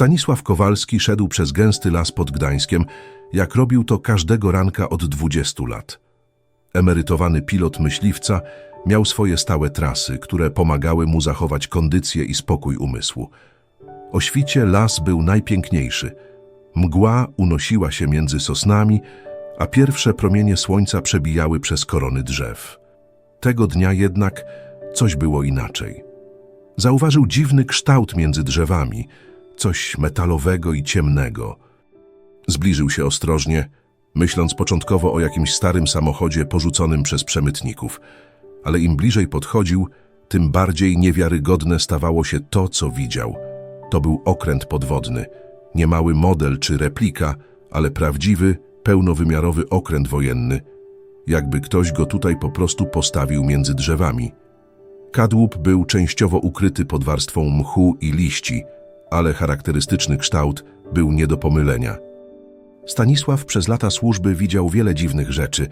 Stanisław Kowalski szedł przez gęsty las pod Gdańskiem, jak robił to każdego ranka od 20 lat. Emerytowany pilot myśliwca miał swoje stałe trasy, które pomagały mu zachować kondycję i spokój umysłu. O świcie las był najpiękniejszy. Mgła unosiła się między sosnami, a pierwsze promienie słońca przebijały przez korony drzew. Tego dnia jednak coś było inaczej. Zauważył dziwny kształt między drzewami, coś metalowego i ciemnego. Zbliżył się ostrożnie, myśląc początkowo o jakimś starym samochodzie porzuconym przez przemytników. Ale im bliżej podchodził, tym bardziej niewiarygodne stawało się to, co widział. To był okręt podwodny, nie mały model czy replika, ale prawdziwy, pełnowymiarowy okręt wojenny, jakby ktoś go tutaj po prostu postawił między drzewami. Kadłub był częściowo ukryty pod warstwą mchu i liści, ale charakterystyczny kształt był nie do pomylenia. Stanisław przez lata służby widział wiele dziwnych rzeczy,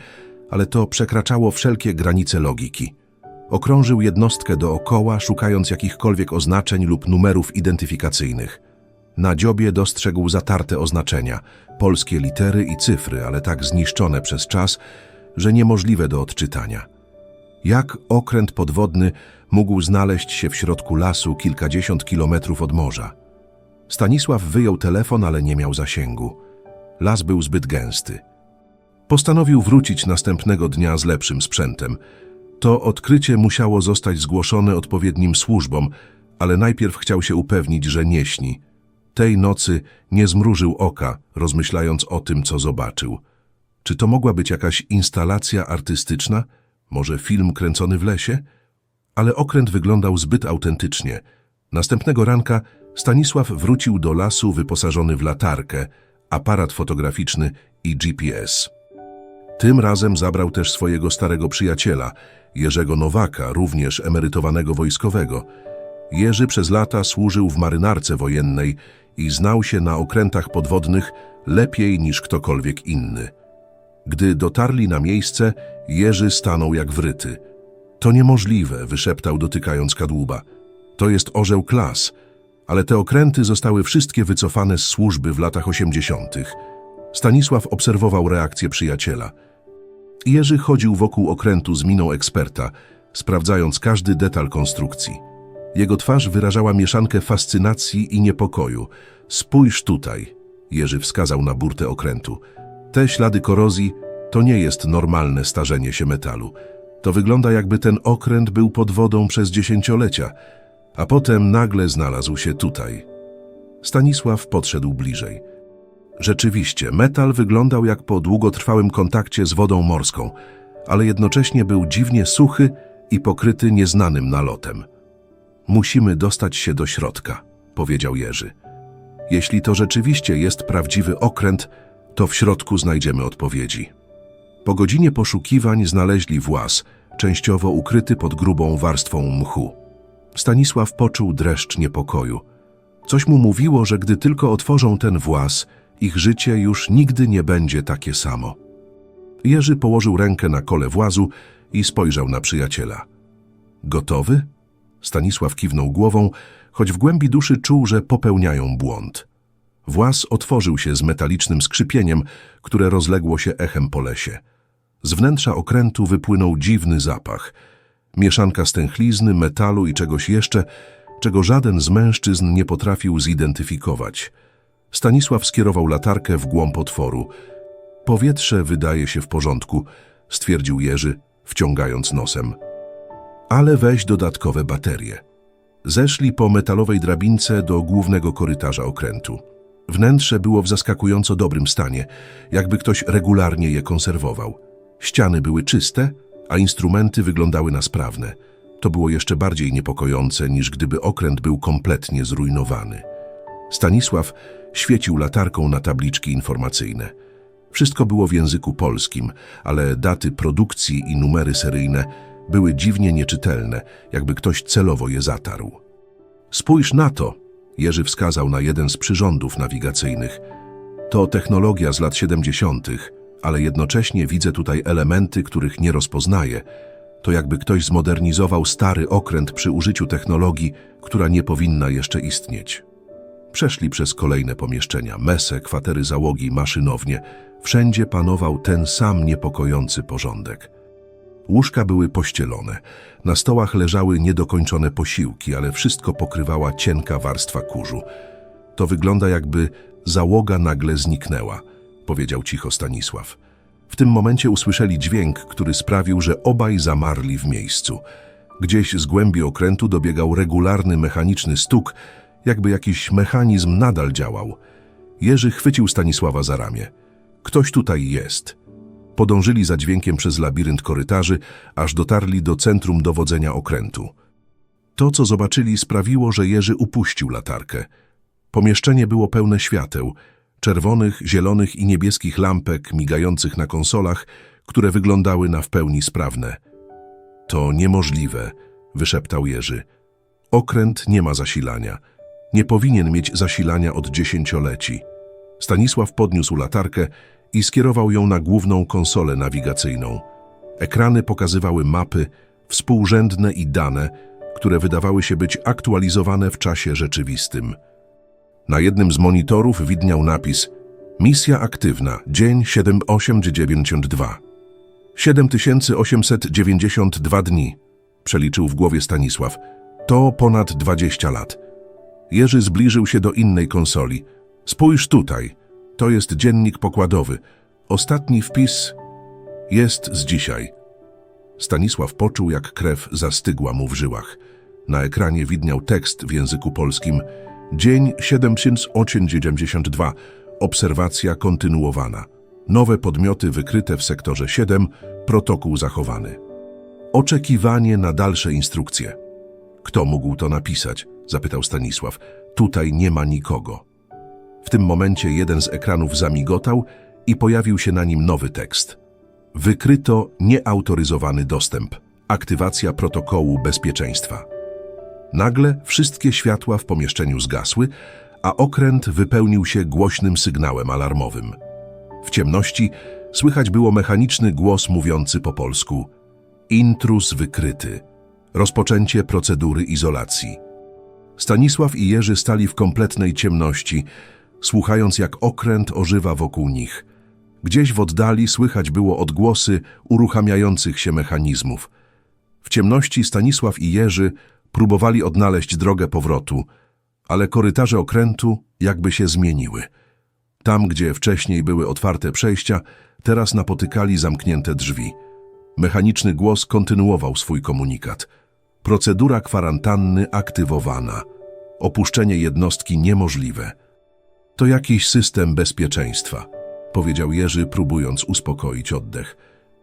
ale to przekraczało wszelkie granice logiki. Okrążył jednostkę dookoła, szukając jakichkolwiek oznaczeń lub numerów identyfikacyjnych. Na dziobie dostrzegł zatarte oznaczenia, polskie litery i cyfry, ale tak zniszczone przez czas, że niemożliwe do odczytania. Jak okręt podwodny mógł znaleźć się w środku lasu kilkadziesiąt kilometrów od morza? Stanisław wyjął telefon, ale nie miał zasięgu. Las był zbyt gęsty. Postanowił wrócić następnego dnia z lepszym sprzętem. To odkrycie musiało zostać zgłoszone odpowiednim służbom, ale najpierw chciał się upewnić, że nie śni. Tej nocy nie zmrużył oka, rozmyślając o tym, co zobaczył. Czy to mogła być jakaś instalacja artystyczna? Może film kręcony w lesie? Ale okręt wyglądał zbyt autentycznie. Następnego ranka Stanisław wrócił do lasu wyposażony w latarkę, aparat fotograficzny i GPS. Tym razem zabrał też swojego starego przyjaciela, Jerzego Nowaka, również emerytowanego wojskowego. Jerzy przez lata służył w marynarce wojennej i znał się na okrętach podwodnych lepiej niż ktokolwiek inny. Gdy dotarli na miejsce, Jerzy stanął jak wryty. To niemożliwe, wyszeptał dotykając kadłuba. To jest orzeł klas, ale te okręty zostały wszystkie wycofane z służby w latach osiemdziesiątych. Stanisław obserwował reakcję przyjaciela. Jerzy chodził wokół okrętu z miną eksperta, sprawdzając każdy detal konstrukcji. Jego twarz wyrażała mieszankę fascynacji i niepokoju. Spójrz tutaj, Jerzy wskazał na burtę okrętu. Te ślady korozji to nie jest normalne starzenie się metalu. To wygląda jakby ten okręt był pod wodą przez dziesięciolecia, a potem nagle znalazł się tutaj. Stanisław podszedł bliżej. Rzeczywiście, metal wyglądał jak po długotrwałym kontakcie z wodą morską, ale jednocześnie był dziwnie suchy i pokryty nieznanym nalotem. Musimy dostać się do środka, powiedział Jerzy. Jeśli to rzeczywiście jest prawdziwy okręt, to w środku znajdziemy odpowiedzi. Po godzinie poszukiwań znaleźli włas, częściowo ukryty pod grubą warstwą mchu. Stanisław poczuł dreszcz niepokoju. Coś mu mówiło, że gdy tylko otworzą ten włas, ich życie już nigdy nie będzie takie samo. Jerzy położył rękę na kole włazu i spojrzał na przyjaciela. Gotowy? Stanisław kiwnął głową, choć w głębi duszy czuł, że popełniają błąd. Włas otworzył się z metalicznym skrzypieniem, które rozległo się echem po lesie. Z wnętrza okrętu wypłynął dziwny zapach. Mieszanka stęchlizny, metalu i czegoś jeszcze, czego żaden z mężczyzn nie potrafił zidentyfikować. Stanisław skierował latarkę w głąb otworu. Powietrze wydaje się w porządku, stwierdził Jerzy, wciągając nosem. Ale weź dodatkowe baterie. Zeszli po metalowej drabince do głównego korytarza okrętu. Wnętrze było w zaskakująco dobrym stanie, jakby ktoś regularnie je konserwował. Ściany były czyste, a instrumenty wyglądały na sprawne. To było jeszcze bardziej niepokojące, niż gdyby okręt był kompletnie zrujnowany. Stanisław świecił latarką na tabliczki informacyjne. Wszystko było w języku polskim, ale daty produkcji i numery seryjne były dziwnie nieczytelne, jakby ktoś celowo je zatarł. Spójrz na to, Jerzy wskazał na jeden z przyrządów nawigacyjnych. To technologia z lat 70., ale jednocześnie widzę tutaj elementy, których nie rozpoznaję. To jakby ktoś zmodernizował stary okręt przy użyciu technologii, która nie powinna jeszcze istnieć. Przeszli przez kolejne pomieszczenia, mesę, kwatery załogi, maszynownie. Wszędzie panował ten sam niepokojący porządek. Łóżka były pościelone. Na stołach leżały niedokończone posiłki, ale wszystko pokrywała cienka warstwa kurzu. To wygląda jakby załoga nagle zniknęła, powiedział cicho Stanisław. W tym momencie usłyszeli dźwięk, który sprawił, że obaj zamarli w miejscu. Gdzieś z głębi okrętu dobiegał regularny mechaniczny stuk, jakby jakiś mechanizm nadal działał. Jerzy chwycił Stanisława za ramię. Ktoś tutaj jest. Podążyli za dźwiękiem przez labirynt korytarzy, aż dotarli do centrum dowodzenia okrętu. To, co zobaczyli, sprawiło, że Jerzy upuścił latarkę. Pomieszczenie było pełne świateł, czerwonych, zielonych i niebieskich lampek migających na konsolach, które wyglądały na w pełni sprawne. To niemożliwe, wyszeptał Jerzy. Okręt nie ma zasilania. Nie powinien mieć zasilania od dziesięcioleci. Stanisław podniósł latarkę i skierował ją na główną konsolę nawigacyjną. Ekrany pokazywały mapy, współrzędne i dane, które wydawały się być aktualizowane w czasie rzeczywistym. Na jednym z monitorów widniał napis Misja aktywna, dzień 7892. 7892 dni, przeliczył w głowie Stanisław. To ponad 20 lat. Jerzy zbliżył się do innej konsoli. Spójrz tutaj, to jest dziennik pokładowy. Ostatni wpis jest z dzisiaj. Stanisław poczuł, jak krew zastygła mu w żyłach. Na ekranie widniał tekst w języku polskim Dzień 7892. Obserwacja kontynuowana. Nowe podmioty wykryte w sektorze 7. Protokół zachowany. Oczekiwanie na dalsze instrukcje. Kto mógł to napisać? Zapytał Stanisław. Tutaj nie ma nikogo. W tym momencie jeden z ekranów zamigotał i pojawił się na nim nowy tekst. Wykryto nieautoryzowany dostęp. Aktywacja protokołu bezpieczeństwa. Nagle wszystkie światła w pomieszczeniu zgasły, a okręt wypełnił się głośnym sygnałem alarmowym. W ciemności słychać było mechaniczny głos mówiący po polsku Intrus wykryty. Rozpoczęcie procedury izolacji. Stanisław i Jerzy stali w kompletnej ciemności, słuchając jak okręt ożywa wokół nich. Gdzieś w oddali słychać było odgłosy uruchamiających się mechanizmów. W ciemności Stanisław i Jerzy próbowali odnaleźć drogę powrotu, ale korytarze okrętu jakby się zmieniły. Tam, gdzie wcześniej były otwarte przejścia, teraz napotykali zamknięte drzwi. Mechaniczny głos kontynuował swój komunikat. Procedura kwarantanny aktywowana. Opuszczenie jednostki niemożliwe. To jakiś system bezpieczeństwa, powiedział Jerzy, próbując uspokoić oddech.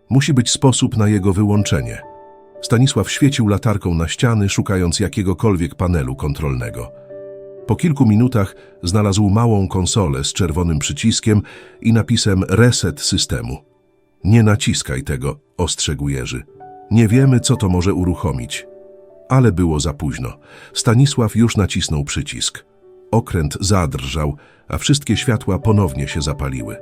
Musi być sposób na jego wyłączenie. Stanisław świecił latarką na ściany, szukając jakiegokolwiek panelu kontrolnego. Po kilku minutach znalazł małą konsolę z czerwonym przyciskiem i napisem reset systemu. Nie naciskaj tego, ostrzegł Jerzy. Nie wiemy, co to może uruchomić. Ale było za późno. Stanisław już nacisnął przycisk. Okręt zadrżał, a wszystkie światła ponownie się zapaliły.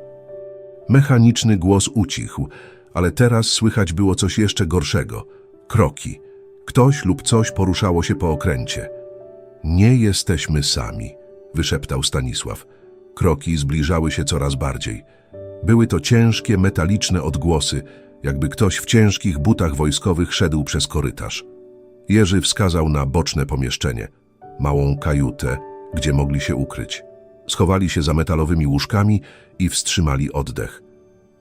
Mechaniczny głos ucichł, ale teraz słychać było coś jeszcze gorszego. Kroki. Ktoś lub coś poruszało się po okręcie. Nie jesteśmy sami, wyszeptał Stanisław. Kroki zbliżały się coraz bardziej. Były to ciężkie, metaliczne odgłosy, jakby ktoś w ciężkich butach wojskowych szedł przez korytarz. Jerzy wskazał na boczne pomieszczenie, małą kajutę, gdzie mogli się ukryć. Schowali się za metalowymi łóżkami i wstrzymali oddech.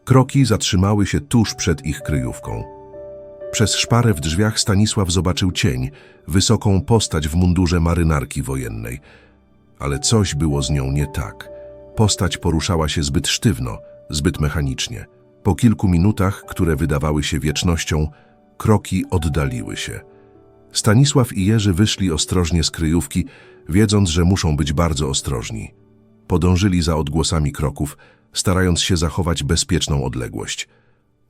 Kroki zatrzymały się tuż przed ich kryjówką. Przez szparę w drzwiach Stanisław zobaczył cień, wysoką postać w mundurze marynarki wojennej. Ale coś było z nią nie tak. Postać poruszała się zbyt sztywno, zbyt mechanicznie. Po kilku minutach, które wydawały się wiecznością, kroki oddaliły się. Stanisław i Jerzy wyszli ostrożnie z kryjówki, wiedząc, że muszą być bardzo ostrożni. Podążyli za odgłosami kroków, starając się zachować bezpieczną odległość.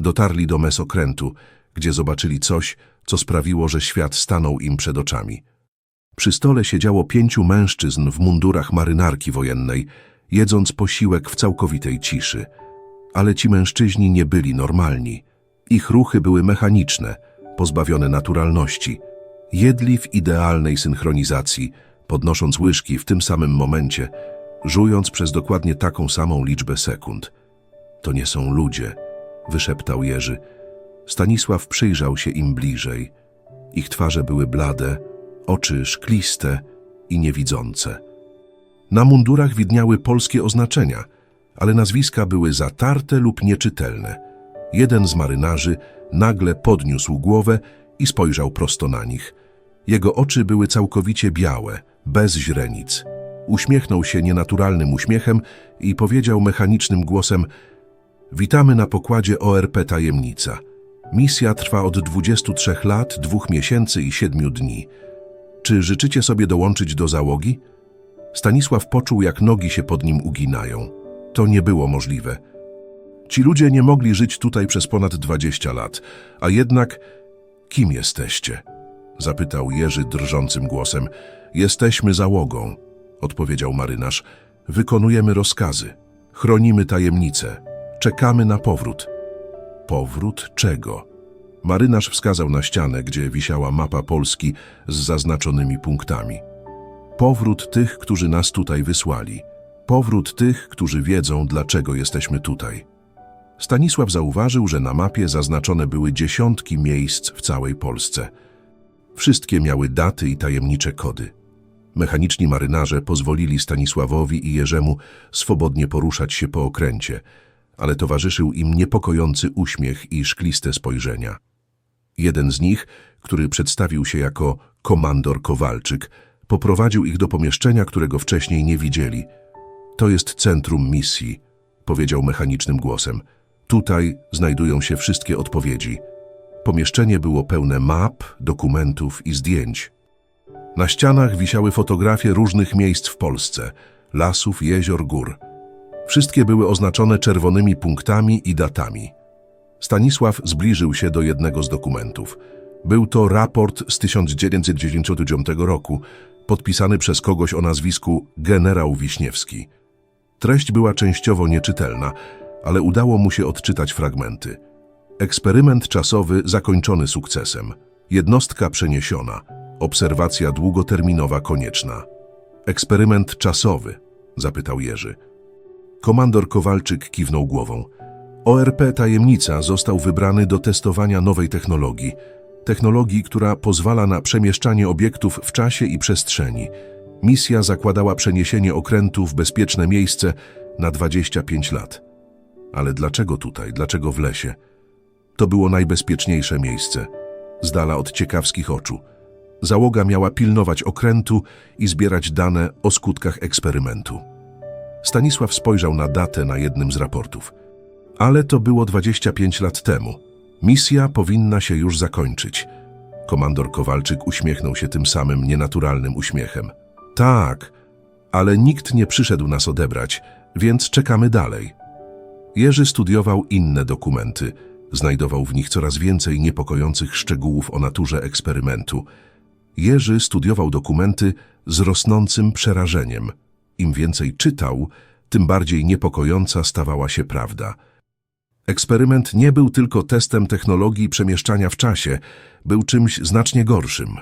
Dotarli do mesokrętu, gdzie zobaczyli coś, co sprawiło, że świat stanął im przed oczami. Przy stole siedziało pięciu mężczyzn w mundurach marynarki wojennej, jedząc posiłek w całkowitej ciszy. Ale ci mężczyźni nie byli normalni. Ich ruchy były mechaniczne, pozbawione naturalności. Jedli w idealnej synchronizacji, podnosząc łyżki w tym samym momencie, żując przez dokładnie taką samą liczbę sekund. To nie są ludzie, wyszeptał Jerzy. Stanisław przyjrzał się im bliżej. Ich twarze były blade, oczy szkliste i niewidzące. Na mundurach widniały polskie oznaczenia, ale nazwiska były zatarte lub nieczytelne. Jeden z marynarzy nagle podniósł głowę i spojrzał prosto na nich. Jego oczy były całkowicie białe, bez źrenic. Uśmiechnął się nienaturalnym uśmiechem i powiedział mechanicznym głosem Witamy na pokładzie ORP Tajemnica. Misja trwa od 23 lat, 2 miesięcy i 7 dni. Czy życzycie sobie dołączyć do załogi? Stanisław poczuł, jak nogi się pod nim uginają. To nie było możliwe. Ci ludzie nie mogli żyć tutaj przez ponad 20 lat, a jednak kim jesteście? Zapytał Jerzy drżącym głosem. Jesteśmy załogą, odpowiedział marynarz. Wykonujemy rozkazy, chronimy tajemnice, czekamy na powrót. Powrót czego? Marynarz wskazał na ścianę, gdzie wisiała mapa Polski z zaznaczonymi punktami. Powrót tych, którzy nas tutaj wysłali. Powrót tych, którzy wiedzą, dlaczego jesteśmy tutaj. Stanisław zauważył, że na mapie zaznaczone były dziesiątki miejsc w całej Polsce. Wszystkie miały daty i tajemnicze kody. Mechaniczni marynarze pozwolili Stanisławowi i Jerzemu swobodnie poruszać się po okręcie, ale towarzyszył im niepokojący uśmiech i szkliste spojrzenia. Jeden z nich, który przedstawił się jako komandor Kowalczyk, poprowadził ich do pomieszczenia, którego wcześniej nie widzieli. To jest centrum misji, powiedział mechanicznym głosem. Tutaj znajdują się wszystkie odpowiedzi. Pomieszczenie było pełne map, dokumentów i zdjęć. Na ścianach wisiały fotografie różnych miejsc w Polsce, lasów, jezior, gór. Wszystkie były oznaczone czerwonymi punktami i datami. Stanisław zbliżył się do jednego z dokumentów. Był to raport z 1999 roku, podpisany przez kogoś o nazwisku generał Wiśniewski. Treść była częściowo nieczytelna, ale udało mu się odczytać fragmenty. Eksperyment czasowy zakończony sukcesem. Jednostka przeniesiona. Obserwacja długoterminowa konieczna. Eksperyment czasowy, zapytał Jerzy. Komandor Kowalczyk kiwnął głową. ORP Tajemnica został wybrany do testowania nowej technologii. Technologii, która pozwala na przemieszczanie obiektów w czasie i przestrzeni. Misja zakładała przeniesienie okrętu w bezpieczne miejsce na 25 lat. Ale dlaczego tutaj? Dlaczego w lesie? To było najbezpieczniejsze miejsce, z dala od ciekawskich oczu. Załoga miała pilnować okrętu i zbierać dane o skutkach eksperymentu. Stanisław spojrzał na datę na jednym z raportów. Ale to było 25 lat temu. Misja powinna się już zakończyć. Komandor Kowalczyk uśmiechnął się tym samym nienaturalnym uśmiechem. Tak, ale nikt nie przyszedł nas odebrać, więc czekamy dalej. Jerzy studiował inne dokumenty. Znajdował w nich coraz więcej niepokojących szczegółów o naturze eksperymentu. Jerzy studiował dokumenty z rosnącym przerażeniem. Im więcej czytał, tym bardziej niepokojąca stawała się prawda. Eksperyment nie był tylko testem technologii przemieszczania w czasie, był czymś znacznie gorszym.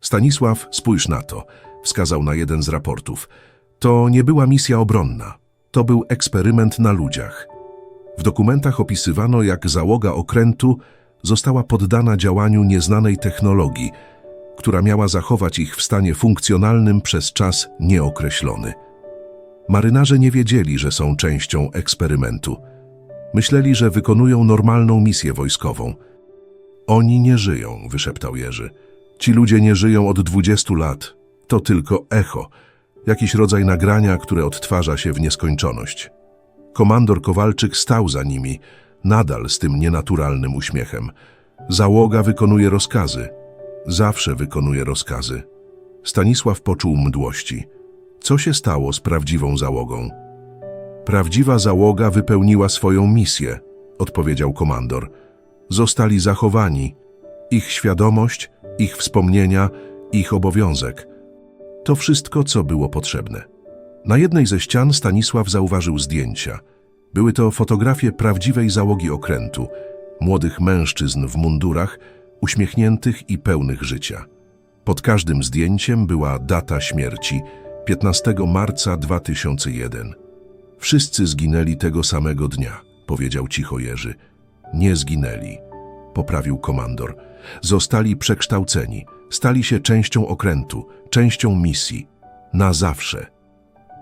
Stanisław, spójrz na to, wskazał na jeden z raportów. To nie była misja obronna, to był eksperyment na ludziach. W dokumentach opisywano, jak załoga okrętu została poddana działaniu nieznanej technologii, która miała zachować ich w stanie funkcjonalnym przez czas nieokreślony. Marynarze nie wiedzieli, że są częścią eksperymentu. Myśleli, że wykonują normalną misję wojskową. Oni nie żyją, wyszeptał Jerzy. Ci ludzie nie żyją od 20 lat. To tylko echo, jakiś rodzaj nagrania, które odtwarza się w nieskończoność. Komandor Kowalczyk stał za nimi, nadal z tym nienaturalnym uśmiechem. Załoga wykonuje rozkazy. Zawsze wykonuje rozkazy. Stanisław poczuł mdłości. Co się stało z prawdziwą załogą? Prawdziwa załoga wypełniła swoją misję, odpowiedział komandor. Zostali zachowani. Ich świadomość, ich wspomnienia, ich obowiązek. To wszystko, co było potrzebne. Na jednej ze ścian Stanisław zauważył zdjęcia. Były to fotografie prawdziwej załogi okrętu, młodych mężczyzn w mundurach, uśmiechniętych i pełnych życia. Pod każdym zdjęciem była data śmierci 15 marca 2001. Wszyscy zginęli tego samego dnia, powiedział cicho Jerzy. Nie zginęli, poprawił komandor. Zostali przekształceni, stali się częścią okrętu, częścią misji. Na zawsze.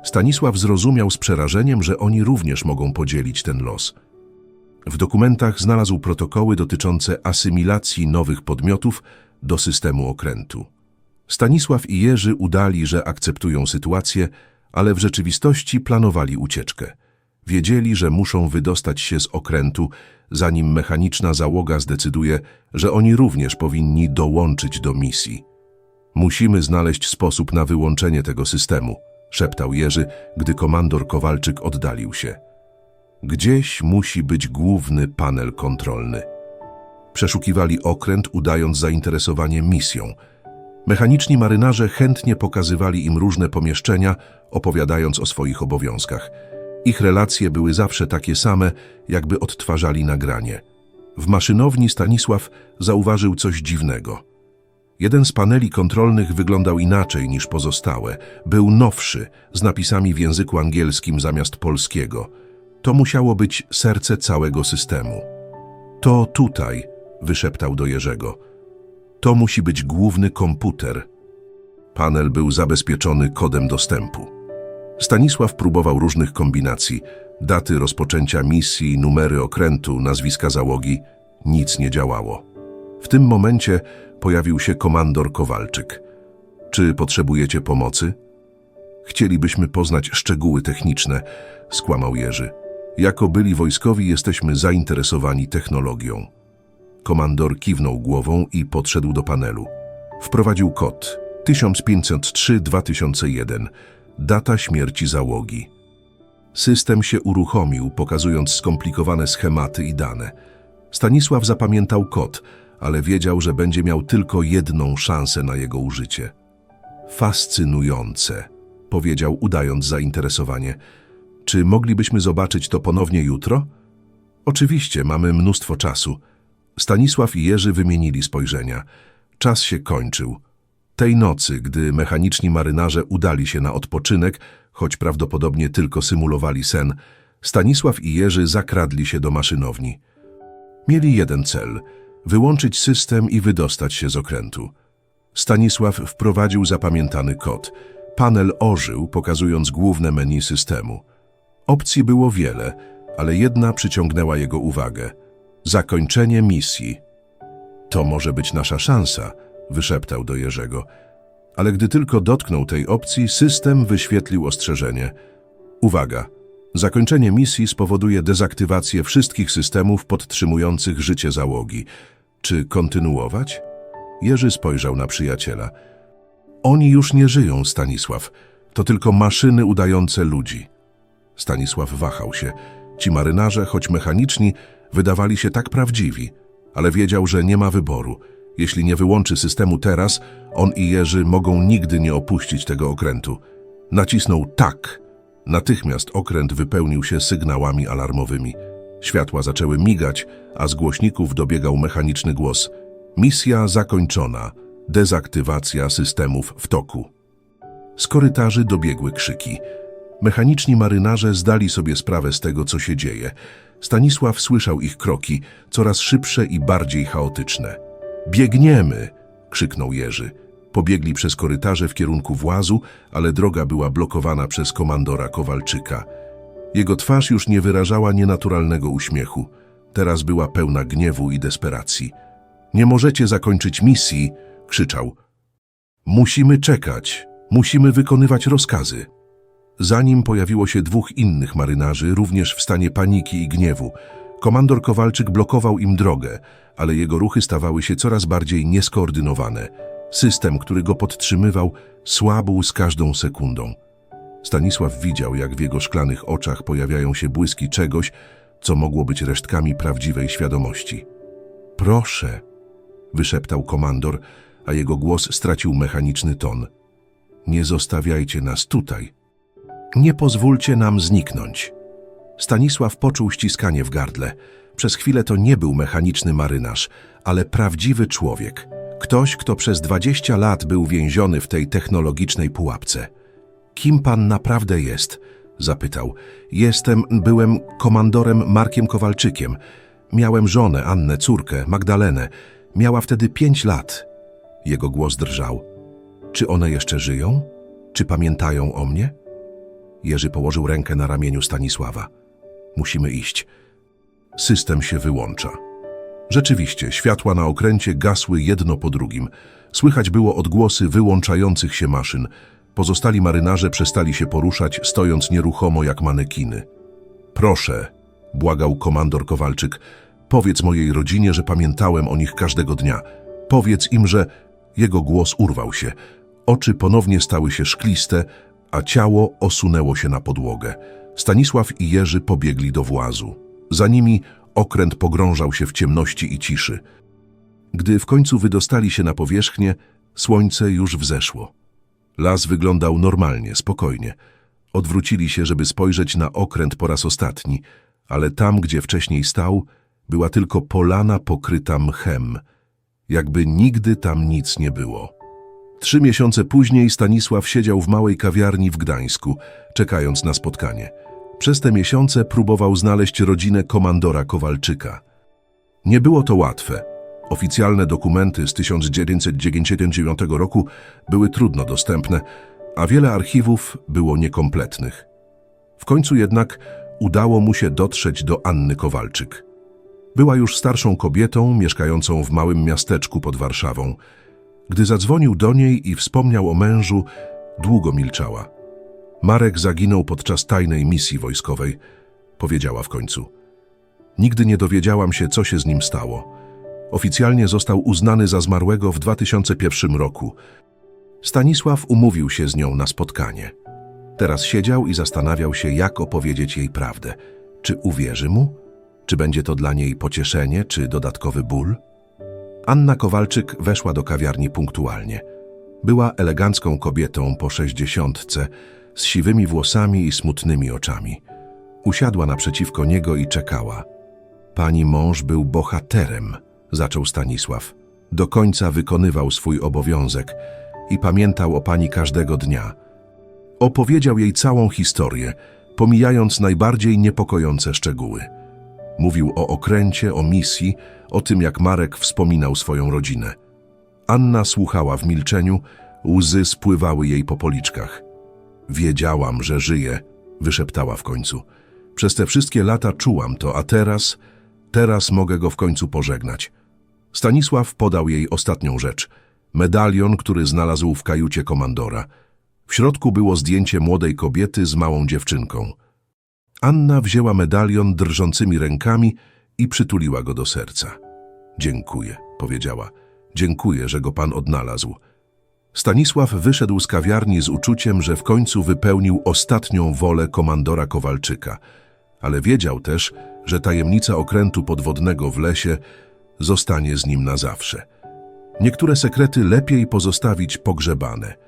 Stanisław zrozumiał z przerażeniem, że oni również mogą podzielić ten los. W dokumentach znalazł protokoły dotyczące asymilacji nowych podmiotów do systemu okrętu. Stanisław i Jerzy udali, że akceptują sytuację, ale w rzeczywistości planowali ucieczkę. Wiedzieli, że muszą wydostać się z okrętu, zanim mechaniczna załoga zdecyduje, że oni również powinni dołączyć do misji. Musimy znaleźć sposób na wyłączenie tego systemu, szeptał Jerzy, gdy komandor Kowalczyk oddalił się. Gdzieś musi być główny panel kontrolny. Przeszukiwali okręt, udając zainteresowanie misją. Mechaniczni marynarze chętnie pokazywali im różne pomieszczenia, opowiadając o swoich obowiązkach. Ich relacje były zawsze takie same, jakby odtwarzali nagranie. W maszynowni Stanisław zauważył coś dziwnego. Jeden z paneli kontrolnych wyglądał inaczej niż pozostałe. Był nowszy, z napisami w języku angielskim zamiast polskiego. To musiało być serce całego systemu. To tutaj, wyszeptał do Jerzego. To musi być główny komputer. Panel był zabezpieczony kodem dostępu. Stanisław próbował różnych kombinacji. Daty rozpoczęcia misji, numery okrętu, nazwiska załogi. Nic nie działało. W tym momencie pojawił się komandor Kowalczyk. Czy potrzebujecie pomocy? Chcielibyśmy poznać szczegóły techniczne, skłamał Jerzy. Jako byli wojskowi jesteśmy zainteresowani technologią. Komandor kiwnął głową i podszedł do panelu. Wprowadził kod 1503-2001, data śmierci załogi. System się uruchomił, pokazując skomplikowane schematy i dane. Stanisław zapamiętał kod, ale wiedział, że będzie miał tylko jedną szansę na jego użycie. Fascynujące, powiedział, udając zainteresowanie. Czy moglibyśmy zobaczyć to ponownie jutro? Oczywiście, mamy mnóstwo czasu. Stanisław i Jerzy wymienili spojrzenia. Czas się kończył. Tej nocy, gdy mechaniczni marynarze udali się na odpoczynek, choć prawdopodobnie tylko symulowali sen, Stanisław i Jerzy zakradli się do maszynowni. Mieli jeden cel – wyłączyć system i wydostać się z okrętu. Stanisław wprowadził zapamiętany kod. Panel ożył, pokazując główne menu systemu. Opcji było wiele, ale jedna przyciągnęła jego uwagę. Zakończenie misji. To może być nasza szansa, wyszeptał do Jerzego. Ale gdy tylko dotknął tej opcji, system wyświetlił ostrzeżenie. Uwaga! Zakończenie misji spowoduje dezaktywację wszystkich systemów podtrzymujących życie załogi. Czy kontynuować? Jerzy spojrzał na przyjaciela. Oni już nie żyją, Stanisław. To tylko maszyny udające ludzi. Stanisław wahał się. Ci marynarze, choć mechaniczni, wydawali się tak prawdziwi, ale wiedział, że nie ma wyboru. Jeśli nie wyłączy systemu teraz, on i Jerzy mogą nigdy nie opuścić tego okrętu. Nacisnął tak. Natychmiast okręt wypełnił się sygnałami alarmowymi. Światła zaczęły migać, a z głośników dobiegał mechaniczny głos. Misja zakończona. Dezaktywacja systemów w toku. Z korytarzy dobiegły krzyki. Mechaniczni marynarze zdali sobie sprawę z tego, co się dzieje. Stanisław słyszał ich kroki, coraz szybsze i bardziej chaotyczne. Biegniemy! krzyknął Jerzy. Pobiegli przez korytarze w kierunku włazu, ale droga była blokowana przez komandora Kowalczyka. Jego twarz już nie wyrażała nienaturalnego uśmiechu. Teraz była pełna gniewu i desperacji. Nie możecie zakończyć misji, krzyczał. Musimy czekać, musimy wykonywać rozkazy. Zanim pojawiło się dwóch innych marynarzy, również w stanie paniki i gniewu, komandor Kowalczyk blokował im drogę, ale jego ruchy stawały się coraz bardziej nieskoordynowane. System, który go podtrzymywał, słabł z każdą sekundą. Stanisław widział, jak w jego szklanych oczach pojawiają się błyski czegoś, co mogło być resztkami prawdziwej świadomości. Proszę, wyszeptał komandor, a jego głos stracił mechaniczny ton. Nie zostawiajcie nas tutaj. Nie pozwólcie nam zniknąć. Stanisław poczuł ściskanie w gardle. Przez chwilę to nie był mechaniczny marynarz, ale prawdziwy człowiek. Ktoś, kto przez 20 lat był więziony w tej technologicznej pułapce. Kim pan naprawdę jest? Zapytał. Jestem, byłem komandorem Markiem Kowalczykiem. Miałem żonę, Annę, córkę, Magdalenę. Miała wtedy pięć lat. Jego głos drżał. Czy one jeszcze żyją? Czy pamiętają o mnie? Jerzy położył rękę na ramieniu Stanisława. Musimy iść. System się wyłącza. Rzeczywiście, światła na okręcie gasły jedno po drugim. Słychać było odgłosy wyłączających się maszyn. Pozostali marynarze przestali się poruszać, stojąc nieruchomo jak manekiny. Proszę, błagał komandor Kowalczyk, powiedz mojej rodzinie, że pamiętałem o nich każdego dnia. Powiedz im, że... Jego głos urwał się. Oczy ponownie stały się szkliste, a ciało osunęło się na podłogę. Stanisław i Jerzy pobiegli do włazu. Za nimi okręt pogrążał się w ciemności i ciszy. Gdy w końcu wydostali się na powierzchnię, słońce już wzeszło. Las wyglądał normalnie, spokojnie. Odwrócili się, żeby spojrzeć na okręt po raz ostatni, ale tam, gdzie wcześniej stał, była tylko polana pokryta mchem, jakby nigdy tam nic nie było. Trzy miesiące później Stanisław siedział w małej kawiarni w Gdańsku, czekając na spotkanie. Przez te miesiące próbował znaleźć rodzinę komandora Kowalczyka. Nie było to łatwe. Oficjalne dokumenty z 1999 roku były trudno dostępne, a wiele archiwów było niekompletnych. W końcu jednak udało mu się dotrzeć do Anny Kowalczyk. Była już starszą kobietą mieszkającą w małym miasteczku pod Warszawą. Gdy zadzwonił do niej i wspomniał o mężu, długo milczała. Marek zaginął podczas tajnej misji wojskowej, powiedziała w końcu. Nigdy nie dowiedziałam się, co się z nim stało. Oficjalnie został uznany za zmarłego w 2001 roku. Stanisław umówił się z nią na spotkanie. Teraz siedział i zastanawiał się, jak opowiedzieć jej prawdę. Czy uwierzy mu? Czy będzie to dla niej pocieszenie, czy dodatkowy ból? Anna Kowalczyk weszła do kawiarni punktualnie. Była elegancką kobietą po sześćdziesiątce, z siwymi włosami i smutnymi oczami. Usiadła naprzeciwko niego i czekała. Pani mąż był bohaterem, zaczął Stanisław. Do końca wykonywał swój obowiązek i pamiętał o pani każdego dnia. Opowiedział jej całą historię, pomijając najbardziej niepokojące szczegóły. Mówił o okręcie, o misji, o tym, jak Marek wspominał swoją rodzinę. Anna słuchała w milczeniu, łzy spływały jej po policzkach. Wiedziałam, że żyje, wyszeptała w końcu. Przez te wszystkie lata czułam to, a teraz, teraz mogę go w końcu pożegnać. Stanisław podał jej ostatnią rzecz. Medalion, który znalazł w kajucie komandora. W środku było zdjęcie młodej kobiety z małą dziewczynką. Anna wzięła medalion drżącymi rękami i przytuliła go do serca. Dziękuję, powiedziała. Dziękuję, że go pan odnalazł. Stanisław wyszedł z kawiarni z uczuciem, że w końcu wypełnił ostatnią wolę komandora Kowalczyka, ale wiedział też, że tajemnica okrętu podwodnego w lesie zostanie z nim na zawsze. Niektóre sekrety lepiej pozostawić pogrzebane –